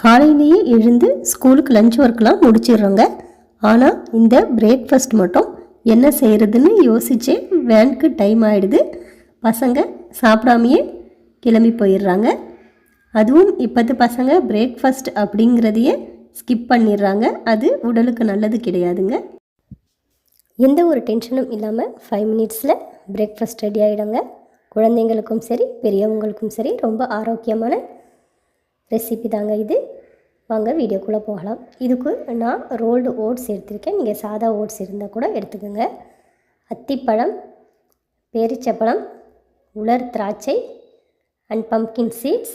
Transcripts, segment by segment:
காலையிலேயே எழுந்து ஸ்கூலுக்கு லஞ்ச் ஒர்க்லாம் முடிச்சிடுறோங்க. ஆனால் இந்த பிரேக்ஃபாஸ்ட் மட்டும் என்ன செய்கிறதுன்னு யோசித்து வேனுக்கு டைம் ஆகிடுது பசங்க சாப்பிடாமையே கிளம்பி போயிடுறாங்க. அதுவும் இப்போத்து பசங்க பிரேக்ஃபாஸ்ட் அப்படிங்கிறதையே ஸ்கிப் பண்ணிடுறாங்க. அது உடலுக்கு நல்லது கிடையாதுங்க. எந்த ஒரு டென்ஷனும் இல்லாமல் ஃபைவ் மினிட்ஸில் பிரேக்ஃபாஸ்ட் ரெடி ஆகிடுங்க குழந்தைங்களுக்கும் சரி பெரியவங்களுக்கும் சரி ரொம்ப ஆரோக்கியமான ரெசிபி தாங்க இது. வாங்க வீடியோக்குள்ளே போகலாம். இதுக்கு நான் ரோல்டு ஓட்ஸ் எடுத்திருக்கேன். நீங்கள் சாதா ஓட்ஸ் இருந்தால் கூட எடுத்துக்கோங்க. அத்திப்பழம் பேரிச்சப்பழம் உலர் திராட்சை and pumpkin seeds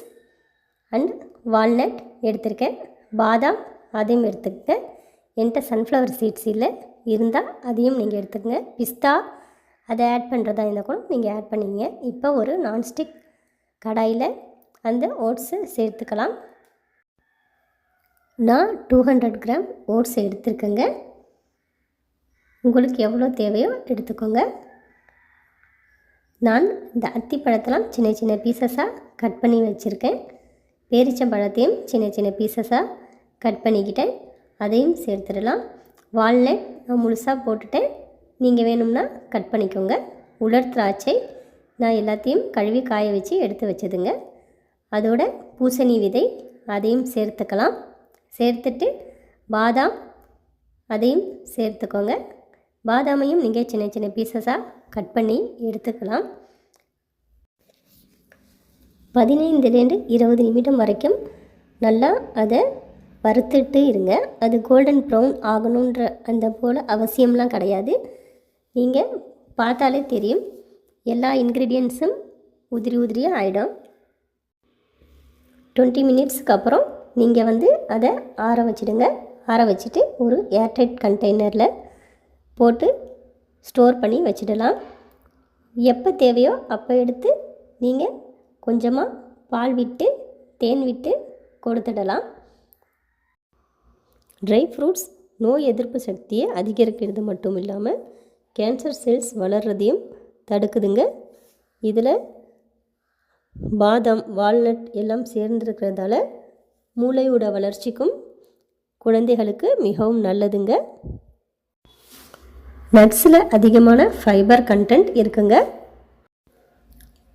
and walnut எடுத்திருக்கேன். பாதாம் அதையும் எடுத்துக்கங்க. என்கிட்ட சன்ஃப்ளவர் சீட்ஸ் இல்லை. இருந்தால் அதையும் நீங்கள் எடுத்துக்கங்க. பிஸ்தா அதை ஆட் பண்ணுறதா இருந்தால் கூட நீங்கள் ஆட் பண்ணிங்க இப்போ ஒரு நான்ஸ்டிக் கடாயில் அந்த ஓட்ஸை சேர்த்துக்கலாம். நான் டூ ஹண்ட்ரட் கிராம் ஓட்ஸ் எடுத்துருக்கேங்க. உங்களுக்கு எவ்வளோ தேவையோ எடுத்துக்கோங்க. நான் இந்த அத்தி பழத்தெல்லாம் சின்ன சின்ன பீசஸாக கட் பண்ணி வச்சுருக்கேன். பேரிச்சம்பழத்தையும் சின்ன சின்ன பீசஸாக கட் பண்ணிக்கிட்டேன். அதையும் சேர்த்துடலாம். வால்நட் நான் முழுசாக போட்டுட்டேன். நீங்கள் வேணும்னா கட் பண்ணிக்கோங்க. உலர் திராட்சை நான் எல்லாத்தையும் கழுவி காய வச்சு எடுத்து வச்சதுங்க. அதோட பூசணி விதை அதையும் சேர்த்துக்கலாம். சேர்த்துட்டு பாதாம் அதையும் சேர்த்துக்கோங்க. பாதாமையும் நீங்கள் சின்ன சின்ன பீசஸாக கட் பண்ணி எடுத்துக்கலாம். பதினைந்துலேருந்து இருபது நிமிடம் வரைக்கும் நல்லா அதை வறுத்துட்டு இருங்க. அது கோல்டன் ப்ரௌன் ஆகணுன்ற அந்த போல் அவசியம்லாம் கிடையாது. நீங்கள் பார்த்தாலே தெரியும். எல்லா இன்க்ரீடியன்ஸும் உதிரி உதிரியாக ஆகிடும் டுவெண்ட்டி மினிட்ஸ்க்கு அப்புறம் நீங்கள் வந்து அதை ஆற வச்சிடுங்க. ஆற வச்சுட்டு ஒரு ஏர்டைட் கண்டெய்னரில் போட்டு ஸ்டோர் பண்ணி வச்சிடலாம். எப்போ தேவையோ அப்போ எடுத்து நீங்கள் கொஞ்சமாக பால் விட்டு தேன் விட்டு கொடுத்துடலாம். ட்ரை ஃப்ரூட்ஸ் நோய் எதிர்ப்பு சக்தியை அதிகரிக்கிறது மட்டும் இல்லாமல் கேன்சர் செல்ஸ் வளர்கிறதையும் தடுக்குதுங்க. இதில் பாதாம் வால்நட் எல்லாம் சேர்ந்துருக்கிறதால மூளையோட வளர்ச்சிக்கும் குழந்தைகளுக்கு மிகவும் நல்லதுங்க. நட்ஸில் அதிகமான ஃபைபர் கண்டென்ட் இருக்குங்க.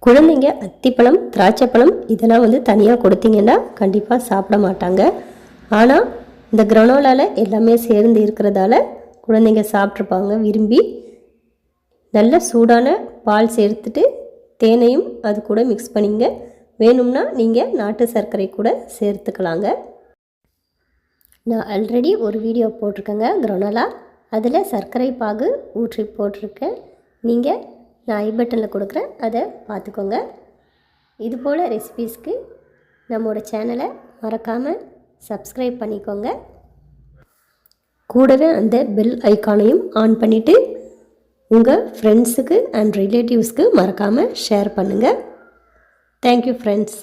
குழந்தைங்க அத்திப்பழம் திராட்சைப்பழம் இதெல்லாம் வந்து தனியாக கொடுத்தீங்கன்னா கண்டிப்பாக சாப்பிட மாட்டாங்க. ஆனால் இந்த கிரனோலாவில் எல்லாமே சேர்ந்து இருக்கிறதால குழந்தைங்க சாப்பிட்ருப்பாங்க விரும்பி. நல்ல சூடான பால் சேர்த்துட்டு தேனையும் அது கூட மிக்ஸ் பண்ணிங்க. வேணும்னா நீங்கள் நாட்டு சர்க்கரை கூட சேர்த்துக்கலாங்க. நான் ஆல்ரெடி ஒரு வீடியோ போட்டிருக்கேங்க க்ரொனலா அதில் சர்க்கரை பாகு ஊற்றி போட்டிருக்கேன். நீங்கள் நான் ஐ பட்டனில் கொடுக்குறேன் அதை பார்த்துக்கோங்க இது போல் ரெசிபீஸ்க்கு நம்மளோட சேனலை மறக்காமல் சப்ஸ்கிரைப் பண்ணிக்கோங்க. கூடவே அந்த பெல் ஐக்கானையும் ஆன் பண்ணிவிட்டு உங்கள் ஃப்ரெண்ட்ஸுக்கு அண்ட் ரிலேட்டிவ்ஸ்க்கு மறக்காமல் ஷேர் பண்ணுங்கள் தேங்க்யூ ஃப்ரெண்ட்ஸ்